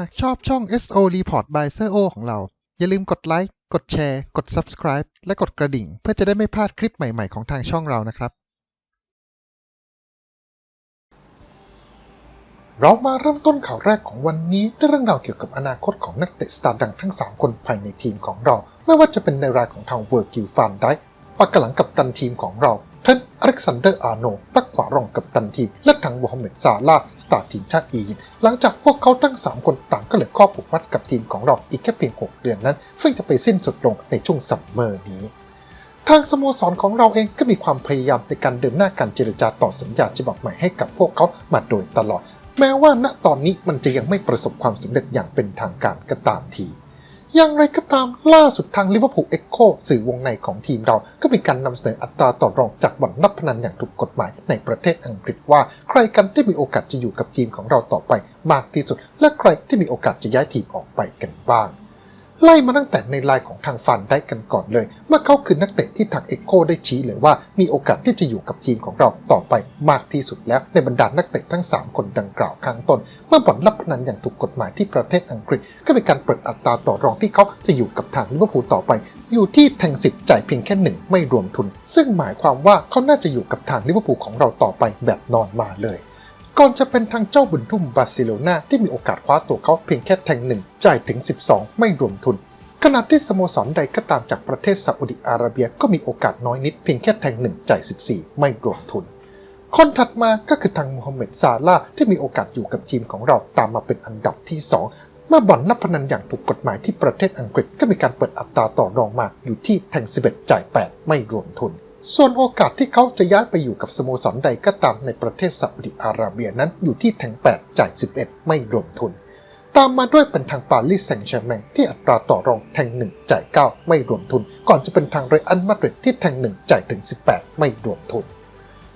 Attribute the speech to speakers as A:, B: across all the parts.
A: หากชอบช่อง SO Report by s e o ของเรา อย่าลืมกดไลค์ กดแชร์ กด Subscribe และกดกระดิ่ง เพื่อจะได้ไม่พลาดคลิปใหม่ ๆ ของทางช่องเรานะครับ
B: เรามาเริ่มต้นข่าวแรกของวันนี้ด้วยเรื่องราวเกี่ยวกับอนาคตของนักเตะสตาร์ดังทั้ง 3 คนภายในทีมของเรา ไม่ว่าจะเป็นในรายของทางเวอร์กิลฟานได้ปากกหลังกับตันทีมของเรา ทรนต์อเล็กซานเดอร์อาร์โนปักขวารองกับตันทีม และทางโมฮัมเหม็ดซาลาสตาร์ทีมชาติอียิปต์หลังจากพวกเขาทั้ง 3 คนต่างก็เหลือข้อผูกมัดกับทีมของเราอีกแค่เพียง 6 เดือนนั้นซึ่งจะไปสิ้นสุดลงในช่วงซัมเมอร์นี้ทางสโมสรของเราเองก็มีความพยายามในการเดินหน้าการเจรจาต่อสัญญาฉบับใหม่ให้กับพวกเขามาโดยตลอด แม้ว่าณตอนนี้มันจะยังไม่ประสบความสำเร็จอย่างเป็นทางการก็ตามที อย่างไรก็ตามล่าสุดทางลิเวอร์พูลเอ็กโคสื่อวงในของทีมเรา ก็มีการนำเสนออัตราต่อรองจากบ่อนนับพนันอย่างถูกกฎหมายในประเทศอังกฤษว่า ใครกันที่มีโอกาสจะอยู่กับทีมของเราต่อไปมากที่สุด และใครที่มีโอกาสจะย้ายทีมออกไปกันบ้าง ไล่มาตั้งแต่ในลน์ของทางฟันได้กันก่อนเลย เมื่อเขาคือนักเตะที่ทางเอ็กโคได้ชี้เลยว่ามีโอกาสที่จะอยู่กับทีมของเราต่อไปมากที่สุดแล้วในบรรดานักเตะทั้ง 3 คนดังกล่าวข้างต้น เมื่อบ่อนรับพนันอย่างถูกกฎหมายที่ประเทศอังกฤษ ก็มีการเปิดอัตราต่อรองที่เขาจะอยู่กับทางลิเวอร์พูลต่อไป อยู่ที่แทงสิบจ่ายเพียงแค่หนึ่งไม่รวมทุน ซึ่งหมายความว่าเขาน่าจะอยู่กับทางลิเวอร์พูลของเราต่อไปแบบนอนมาเลย ก่อนจะเป็นทางเจ้าบุญทุ่มบาร์เซโลนาที่มีโอกาสคว้าตัวเขาเพียงแค่แทงหนึ่งจ่ายถึง 12 ไม่รวมทุน ขณะที่สโมสรใดก็ตามจากประเทศซาอุดิอาระเบียก็มีโอกาสน้อยนิดเพียงแค่แทงหนึ่งจ่าย 14 ไม่รวมทุน คนถัดมาก็คือทางมูฮัมเหม็ดซาลาที่มีโอกาสอยู่กับทีมของเราตามมาเป็นอันดับที่ 2เมื่อบ่อนนับพนันอย่างถูกกฎหมายที่ประเทศอังกฤษก็มีการเปิดอัตราต่อรองมาอยู่ที่แทง 11 จ่าย 8 ไม่รวมทุน ส่วนโอกาสที่เขาจะย้ายไปอยู่กับสโมสรใดก็ตามในประเทศซาอุดิอาระเบียนั้นอยู่ที่แทง8จ่าย 11 ไม่รวมทุน ตามมาด้วยเป็นทางปารีสแซงต์แชร์แมงที่อัตราต่อรองแทง 1 จ่าย 9 ไม่รวมทุน ก่อนจะเป็นทางเรอัลมาดริดที่แทง 1 จ่ายถึง 18 ไม่รวมทุน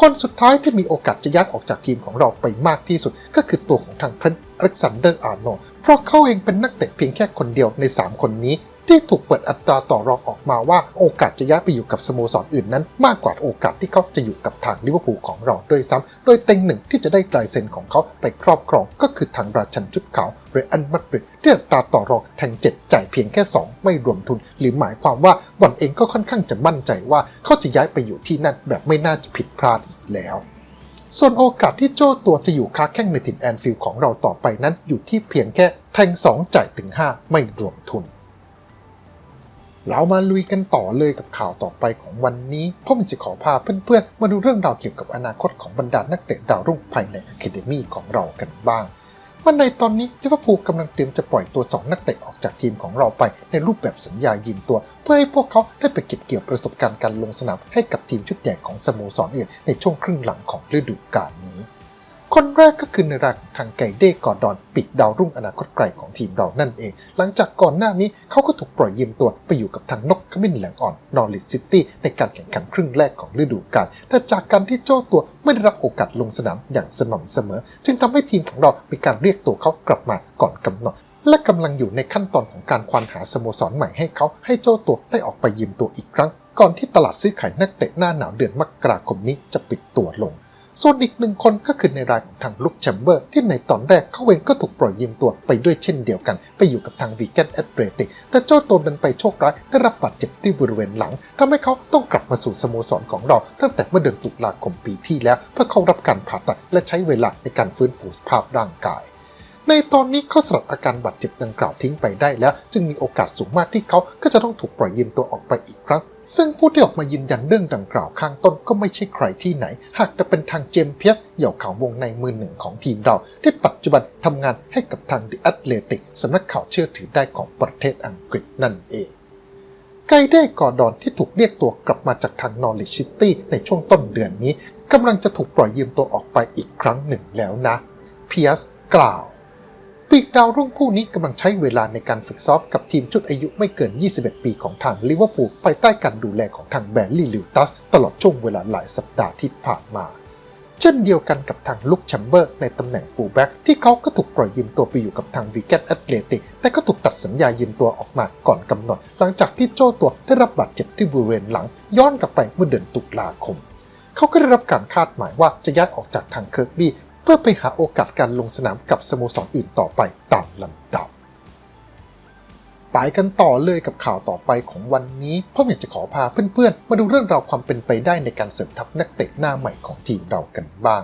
B: คนสุดท้ายที่มีโอกาสจะย้ายออกจากทีมของเราไปมากที่สุด ก็คือตัวของทางเทรนต์อเล็กซานเดอร์อาร์โนเพราะเขาเองเป็นนักเตะเพียงแค่คนเดียวใน 3 คนนี้ ที่ถูกเปิดอัตราต่อรองออกมาว่าโอกาสจะย้ายไปอยู่กับสโมสรอื่นนั้น มากกว่าโอกาสที่เขาจะอยู่กับทางลิเวอร์พูลของเราด้วยซ้ำโดยเต็งหนึ่งที่จะได้ลายเซ็นของเขาไปครอบครองก็คือทางราชันชุดขาวเรอัลมาดริดที่อัตราต่อรองแทง7จ่ายเพียงแค่ 2 ไม่รวมทุน หรือหมายความว่าบอลเองก็ค่อนข้างจะมั่นใจว่าเขาจะย้ายไปอยู่ที่นั่นแบบไม่น่าจะผิดพลาดอีกแล้วส่วนโอกาสที่โจ้ตัวจะอยู่ค้าแข้งในถิ่นแอนฟิลด์ของเราต่อไปนั้นอยู่ที่เพียงแค่แทง2จ่ายถึง 5 ไม่รวมทุน เรามาลุยกันต่อเลยกับข่าวต่อไปของวันนี้ผมจะขอพาเพื่อนๆ มาดูเรื่องราวเกี่ยวกับอนาคตของบรรดานักเตะดาวรุ่งภายในอะคาเดมี่ของเรากันบ้างวันในตอนนี้ลิเวอร์พูลกำลังเตรียมจะปล่อยตัว 2 นักเตะออกจากทีมของเราไปในรูปแบบสัญญายืมตัว เพื่อให้พวกเขาได้ไปเก็บเกี่ยวประสบการณ์การลงสนามให้กับทีมชุดใหญ่ของสโมสรอื่นในช่วงครึ่งหลังของฤดูกาลนี้ คนแรกก็คือในรายของทางไก่เด้กอร์ดอนปิดดาวรุ่งอนาคตไกลของทีมเรานั่นเอง หลังจากก่อนหน้านี้เขาก็ถูกปล่อยยืมตัวไปอยู่กับทางนกขมิ้นแหลงอ่อนนอริสซิตี้ในการแข่งขันครึ่งแรกของฤดูกาลแต่จากการที่โจ้ตัวไม่ได้รับโอกาสลงสนามอย่างสม่ำเสมอ จึงทำให้ทีมของเรามีการเรียกตัวเขากลับมาก่อนกำหนดและกำลังอยู่ในขั้นตอนของการควานหาสโมสรใหม่ให้เขาให้เจ้าตัวได้ออกไปยืมตัวอีกครั้ง ก่อนที่ตลาดซื้อขายนักเตะหน้าหนาวเดือนมกราคมนี้จะปิดตัวลง ส่วนอีกหนึ่งคนก็คือในรายของทางลุคแชมเบอร์ ที่ในตอนแรกเขาเองก็ถูกปล่อยยืมตัวไปด้วยเช่นเดียวกัน ไปอยู่กับทางวีแกนแอตเรติก แต่เจ้าตัวดันไปโชคร้ายได้รับบาดเจ็บที่บริเวณหลังทำให้เขาต้องกลับมาสู่สโมสรของเรา ตั้งแต่เมื่อเดือนตุลาคมปีที่แล้ว เพื่อเข้ารับการผ่าตัดและใช้เวลาในการฟื้นฟูสภาพร่างกาย ในตอนนี้เขาสลัดอาการบาดเจ็บดังกล่าวทิ้งไปได้แล้ว จึงมีโอกาสสูงมากที่เขาก็จะต้องถูกปล่อยยืมตัวออกไปอีกครั้ง ซึ่งผู้ที่ออกมายืนยันเรื่องดังกล่าวข้างต้นก็ไม่ใช่ใครที่ไหน หากจะเป็นทางเจมส์เพียสเหย่าข่าววงในมือหนึ่งของทีมเรา ที่ปัจจุบันทำงานให้กับทางดิแอตเลติกสำนักข่าวเชื่อถือได้ของประเทศอังกฤษนั่นเองไกเด้กอดอนที่ถูกเรียกตัวกลับมาจากทางนอริชิตี้ในช่วงต้นเดือนนี้กำลังจะถูกปล่อยยืมตัวออกไปอีกครั้งหนึ่งแล้วนะเพียสกล่าว ปีกดาวรุ่งผู้นี้กำลังใช้เวลาในการฝึกซ้อมกับทีมชุดอายุไม่เกิน 21 ปีของทางลิเวอร์พูลภายใต้การดูแลของทางแบรลี่ลิวตัส ตลอดช่วงเวลาหลายสัปดาห์ที่ผ่านมา เช่นเดียวกันกับทางลุคแชมเบอร์ในตำแหน่งฟูลแบ็กที่เขาก็ถูกปล่อยยืมตัวไปอยู่กับทางวีแกนแอตเลติก แต่ก็ถูกตัดสัญญายืมตัวออกมาก่อนกำหนด หลังจากที่โจ้ตัวได้รับบาดเจ็บที่บริเวณหลังย้อนกลับไปเมื่อเดือนตุลาคมเขาก็ได้รับการคาดหมายว่าจะย้ายออกจากทางเคิร์กบี้ เพื่อไปหาโอกาสการลงสนามกับสโมสรอื่นต่อไปตามลำดับไปกันต่อเลยกับข่าวต่อไปของวันนี้เพราะอยากจะขอพาเพื่อนๆ มาดูเรื่องราวความเป็นไปได้ในการเสริมทัพนักเตะหน้าใหม่ของทีมเรากันบ้าง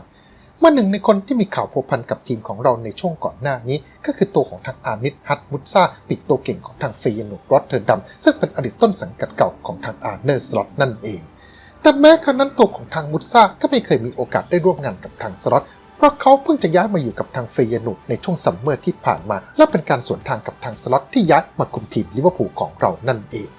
B: มาหนึ่งในคนที่มีข่าวพัวพันกับทีมของเราในช่วงก่อนหน้านี้ ก็คือตัวของทางอานิตฮัตมุตซาปีกตัวเก่งของทางเฟยนูรอตเทอร์ดัม ซึ่งเป็นอดีตต้นสังกัดเก่าของทางอาร์เนอร์สล็อตนั่นเอง แต่แม้ครั้งนั้นตัวของทางมุตซาก็ไม่เคยมีโอกาสได้ร่วมงานกับทางสล็อต เพราะเขาเพิ่งจะย้ายมาอยู่กับทางเฟยนุในช่วงซัมเมอร์ที่ผ่านมา และเป็นการสวนทางกับทางสล็อตที่ย้ายมาคุมทีมลิเวอร์พูลของเรานั่นเอง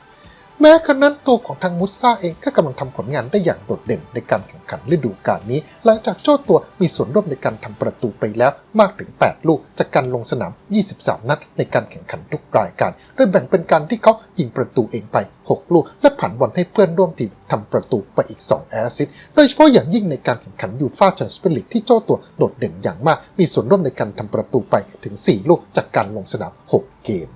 B: แม้ครั้งนั้นตัวของทางมุสซาเองก็กำลังทำผลงานได้อย่างโดดเด่นในการแข่งขันฤดูกาลนี้ หลังจากเจ้าตัวมีส่วนร่วมในการทำประตูไปแล้วมากถึง 8 ลูกจากการลงสนาม 23 นัดในการแข่งขันทุกรายการ โดยแบ่งเป็นการที่เขายิงประตูเองไป 6 ลูก และผ่านบอลให้เพื่อนร่วมทีมทำประตูไปอีก 2 แอสซิสโดยเฉพาะอย่างยิ่งในการแข่งขันยูฟ่าแชมเปี้ยนส์ลีกที่เจ้าตัวโดดเด่นอย่างมาก มีส่วนร่วมในการทำประตูไปถึง 4 ลูกจากการลงสนาม 6 เกม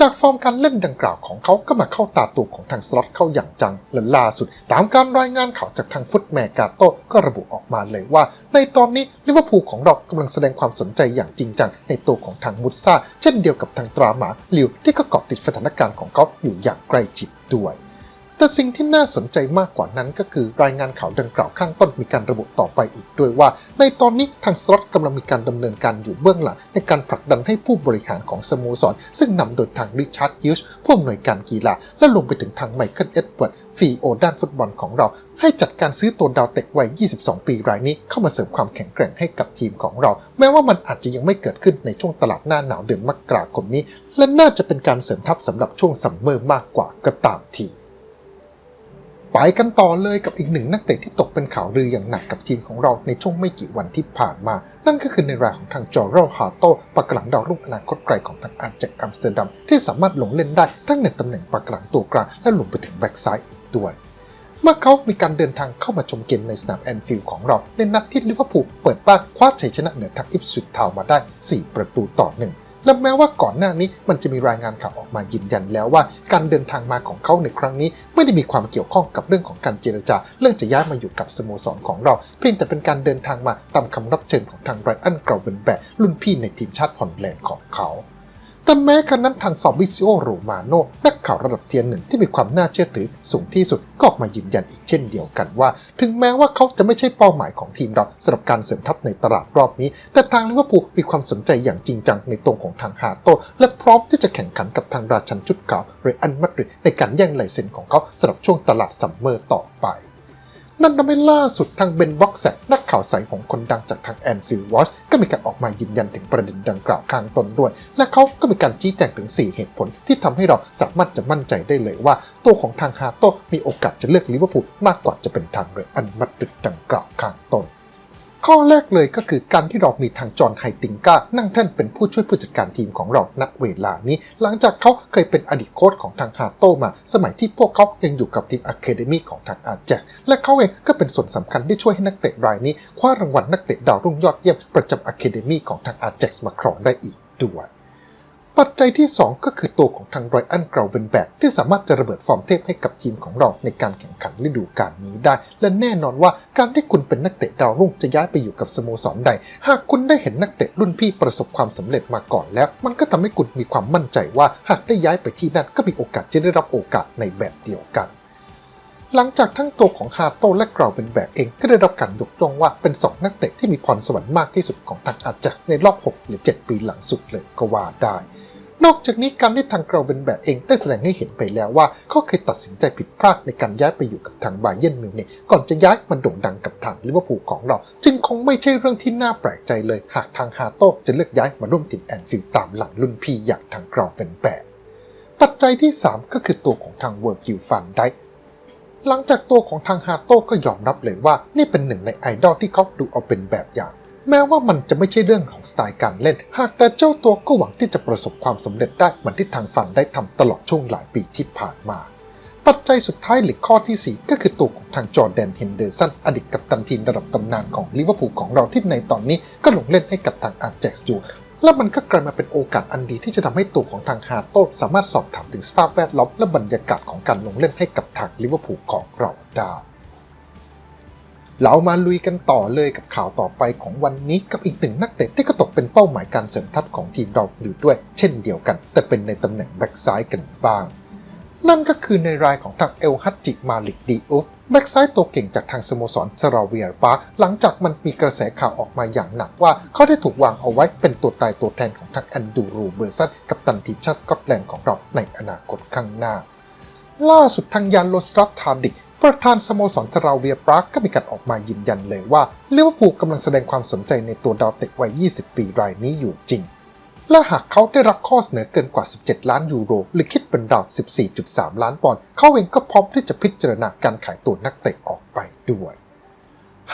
B: จากฟอร์มการเล่นดังกล่าวของเขาก็มาเข้าตาตัวของทางสล็อตเข้าอย่างจังและล่าสุด ตามการรายงานข่าวจากทางฟุตแมกาโต้ก็ระบุออกมาเลยว่า ในตอนนี้ลิเวอร์พูลของเรากำลังแสดงความสนใจอย่างจริงจังในตัวของทางมุตซาเช่นเดียวกับทางตราหมาลิวที่ก็เกาะติดสถานการณ์ของเขาอยู่อย่างใกล้ชิดด้วย แต่สิ่งที่น่าสนใจมากกว่านั้นก็คือรายงานข่าวดังกล่าวข้างต้นมีการระบุต่อไปอีกด้วยว่า ในตอนนี้ทางสล็อตกำลังมีการดำเนินการอยู่เบื้องหลัง ในการผลักดันให้ผู้บริหารของสโมสร ซึ่งนำโดยทางริชาร์ดฮิลส์ผู้อำนวยการกีฬา และรวมไปถึงทางไมเคิลเอ็ดเวิร์ดฟีโอด้านฟุตบอลของเรา ให้จัดการซื้อตัวดาวเตะวัย 22 ปีรายนี้เข้ามาเสริมความแข็งแกร่งให้กับทีมของเรา แม้ว่ามันอาจจะยังไม่เกิดขึ้นในช่วงตลาดหน้าหนาวเดือนมกราคมนี้ และน่าจะเป็นการเสริมทัพสำหรับช่วงซัมเมอร์มากกว่าก็ตามที ไปกันต่อเลยกับอีกหนึ่งนักเตะที่ตกเป็นข่าวลืออย่างหนักกับทีมของเราในช่วงไม่กี่วันที่ผ่านมา นั่นก็คือในรายของทางจอร์เรลฮาโต้ปากหลังดาวรุ่งอนาคตไกลของทางอาร์เจกอัมสเตอร์ดัมที่สามารถลงเล่นได้ทั้งในตำแหน่งปากหลังตัวกลางและรวมไปถึงแบ็กซ้ายอีกด้วยเมื่อเขามีการเดินทางเข้ามาชมเกมในสนามแอนฟิลด์ของเรา ในนัดที่ลิเวอร์พูลเปิดบ้านคว้าชัยชนะเหนือทางอิปสวิชทาวมาได้ 4 ประตูต่อหนึ่ง และแม้ว่าก่อนหน้านี้มันจะมีรายงานข่าวออกมายืนยันแล้วว่า การเดินทางมาของเขาในครั้งนี้ ไม่ได้มีความเกี่ยวข้องกับเรื่องของการเจรจา เรื่องจะย้ายมาอยู่กับสโมสรของเรา เพียงแต่เป็นการเดินทางมาตามคำรับเชิญของทางไรอันเกรเวนแบกรุ่นพี่ในทีมชาติฮอลแลนด์ของเขา แต่แม้ครั้นั้นทางฟาบิซิโอโรมาโนนักข่าวระดับเทียนหนึ่งที่มีความน่าเชื่อถือสูงที่สุดก็ออกมายืนยันอีกเช่นเดียวกันว่า ถึงแม้ว่าเขาจะไม่ใช่เป้าหมายของทีมเราสำหรับการเสริมทัพในตลาดรอบนี้ แต่ทางลิเวอร์พูลมีความสนใจอย่างจริงจังในตรงของทางฮาโต และพร้อมที่จะแข่งขันกับทางราชันชุดขาวเรอันมาดริดในการแย่งลายเซ็นของเขาสำหรับช่วงตลาดซัมเมอร์ต่อไป นั่นทำให้ล่าสุดทางเบนบ็อกแซกนักข่าวสายของคนดังจากทางแอนซิลวอชก็มีการออกมายืนยันถึงประเด็นดังกล่าวข้างต้นด้วย และเขาก็มีการชี้แจงถึง 4 เหตุผล ที่ทำให้เราสามารถจะมั่นใจได้เลยว่า ตัวของทางฮาโตมีโอกาสจะเลือกลิเวอร์พูลมากกว่าจะเป็นทางเรอันมาดริดดังกล่าวข้างต้น ข้อแรกเลยก็คือการที่เรามีทางจอห์นไฮติงกานั่งแท่นเป็นผู้ช่วยผู้จัดการทีมของเราณเวลานี้ หลังจากเขาเคยเป็นอดีตโค้ชของทางฮาโตมา สมัยที่พวกเขายังอยู่กับทีมอะคาเดมีของทางอาแจ็คและเขาเองก็เป็นส่วนสำคัญที่ช่วยให้นักเตะรายนี้คว้ารางวัลนักเตะดาวรุ่งยอดเยี่ยมประจำอะคาเดมีของทางอาแจ็คมาครองได้อีกด้วย ปัจจัยที่ 2 ก็คือตัวของทางไรอันเกรเวนแบกที่สามารถจะระเบิดฟอร์มเทพให้กับทีมของเราในการแข่งขันฤดูกาลนี้ได้ และแน่นอนว่าการที่คุณเป็นนักเตะดาวรุ่งจะย้ายไปอยู่กับสโมสรใด หากคุณได้เห็นนักเตะรุ่นพี่ประสบความสำเร็จมาก่อนแล้ว มันก็ทำให้คุณมีความมั่นใจว่าหากได้ย้ายไปที่นั่นก็มีโอกาสจะได้รับโอกาสในแบบเดียวกัน หลังจากทั้งตัวของฮาโต้และกราวเวนแบกเองก็ได้รับการยกย่องว่าเป็น2นักเตะที่มีพรสวรรค์มากที่สุดของทางอาจักในรอบ 6 หรือ 7 ปีหลังสุดเลยก็ว่าได้ นอกจากนี้การที่ทางกราวเวนแบกเองได้แสดงให้เห็นไปแล้วว่า เขาเคยตัดสินใจผิดพลาดในการย้ายไปอยู่กับทางบาเยนมิวนิกก่อนจะย้ายมาโด่งดังกับทางลิเวอร์พูลของเรา จึงคงไม่ใช่เรื่องที่น่าแปลกใจเลย หากทางฮาโต้จะเลือกย้ายมาร่วมทีมแอนฟิลด์ตามหลังรุ่นพี่อย่างทางกราวเวนแบกปัจจัยที่ 3 ก็คือตัวของทางเวิร์กิลฟันได หลังจากตัวของทางฮาโต้ก็ยอมรับเลยว่านี่เป็นหนึ่งในไอดอลที่เขาดูเอาเป็นแบบอย่าง แม้ว่ามันจะไม่ใช่เรื่องของสไตล์การเล่น หากแต่เจ้าตัวก็หวังที่จะประสบความสำเร็จได้เหมือนที่ทางฟันได้ทำตลอดช่วงหลายปีที่ผ่านมา ปัจจัยสุดท้ายหรือข้อทีสี่4 ก็คือตัวของทางจอร์แดนเฮนเดอร์สันอดีตกัปตันทีมระดับตำนานของลิเวอร์พูลของเราที่ในตอนนี้ก็ลงเล่นให้กับทางอาร์เจ็กซ์อยู่ และมันก็กลายมาเป็นโอกาสอันดีที่จะทำให้ตัวของทางฮาโต้สามารถสอบถามถึงสภาพแวดล้อมและบรรยากาศของการลงเล่นให้กับทางลิเวอร์พูลของเราได้เรามาลุยกันต่อเลยกับข่าวต่อไปของวันนี้กับอีกหนึ่งนักเตะที่ก็ตกเป็นเป้าหมายการเสริมทัพของทีมเราอยู่ด้วย เช่นเดียวกัน แต่เป็นในตำแหน่งแบ็กซ้ายกันบ้าง นั่นก็คือในรายของทางเอลฮัตจิมาลิกดีอุฟแบ็กซ้ายตัวเก่งจากทางสโมสรซาราเวียร์ปาหลังจากมันมีกระแสข่าวออกมาอย่างหนักว่า เขาได้ถูกวางเอาไว้เป็นตัวตายตัวแทนของทางแอนดูรูเบอร์สันกับตันทีมชาติสกอตแลนด์ของเราในอนาคตข้างหน้า ล่าสุดทางยานโลสรัฟทาดิกประธานสโมสรซาราเวียปรากก็มีการออกมายืนยันเลยว่าลิเวอร์พูลกำลังแสดงความสนใจในตัวดาวเตะวัย 20 ปีรายนี้อยู่จริง และหากเขาได้รับข้อเสนอเกินกว่า 17 ล้านยูโร หรือคิดเป็นราว 14.3 ล้านปอนด์เขาเองก็พร้อมที่จะพิจารณาการขายตัวนักเตะออกไปด้วย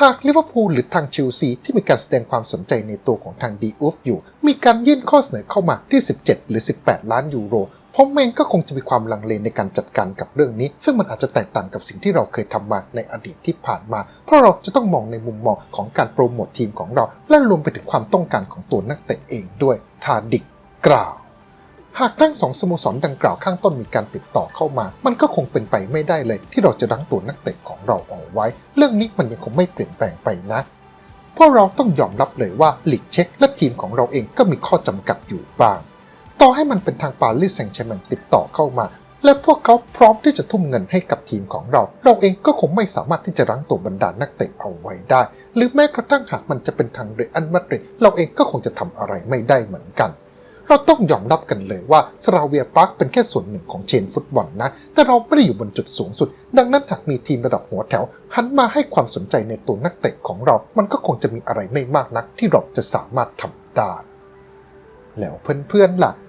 B: หากลิเวอร์พูลหรือทางเชลซีที่มีการแสดงความสนใจในตัวของทางดีอูฟอยู่ มีการยื่นข้อเสนอเข้ามาที่ 17 หรือ 18 ล้านยูโร ผมเองก็คงจะมีความลังเลในการจัดการกับเรื่องนี้ ซึ่งมันอาจจะแตกต่างกับสิ่งที่เราเคยทำมาในอดีตที่ผ่านมา เพราะเราจะต้องมองในมุมมองของการโปรโมททีมของเรา และรวมไปถึงความต้องการของตัวนักเตะเองด้วยทาดิกกล่าวหากทั้งสองสโมสรดังกล่าวข้างต้นมีการติดต่อเข้ามา มันก็คงเป็นไปไม่ได้เลย ที่เราจะรั้งตัวนักเตะของเราเอาไว้ เรื่องนี้มันยังคงไม่เปลี่ยนแปลงไปนะ เพราะเราต้องยอมรับเลยว่าลีกเช็คและทีมของเราเองก็มีข้อจำกัดอยู่บ้าง ต่อให้มันเป็นทางปารีสแซงต์แชร์แมงติดต่อเข้ามา และพวกเขาพร้อมที่จะทุ่มเงินให้กับทีมของเรา เราเองก็คงไม่สามารถที่จะรั้งตัวบรรดานักเตะเอาไว้ได้ หรือแม้กระทั่งหากมันจะเป็นทางเรอัลมาดริดเราเองก็คงจะทำอะไรไม่ได้เหมือนกันเราต้องยอมรับกันเลยว่าสราเวียปาร์คเป็นแค่ส่วนหนึ่งของเชนฟุตบอลนะ แต่เราไม่ได้อยู่บนจุดสูงสุด ดังนั้นหากมีทีมระดับหัวแถว หันมาให้ความสนใจในตัวนักเตะของเรา มันก็คงจะมีอะไรไม่มากนักที่เราจะสามารถทำได้ แล้วเพื่อนๆล่ะ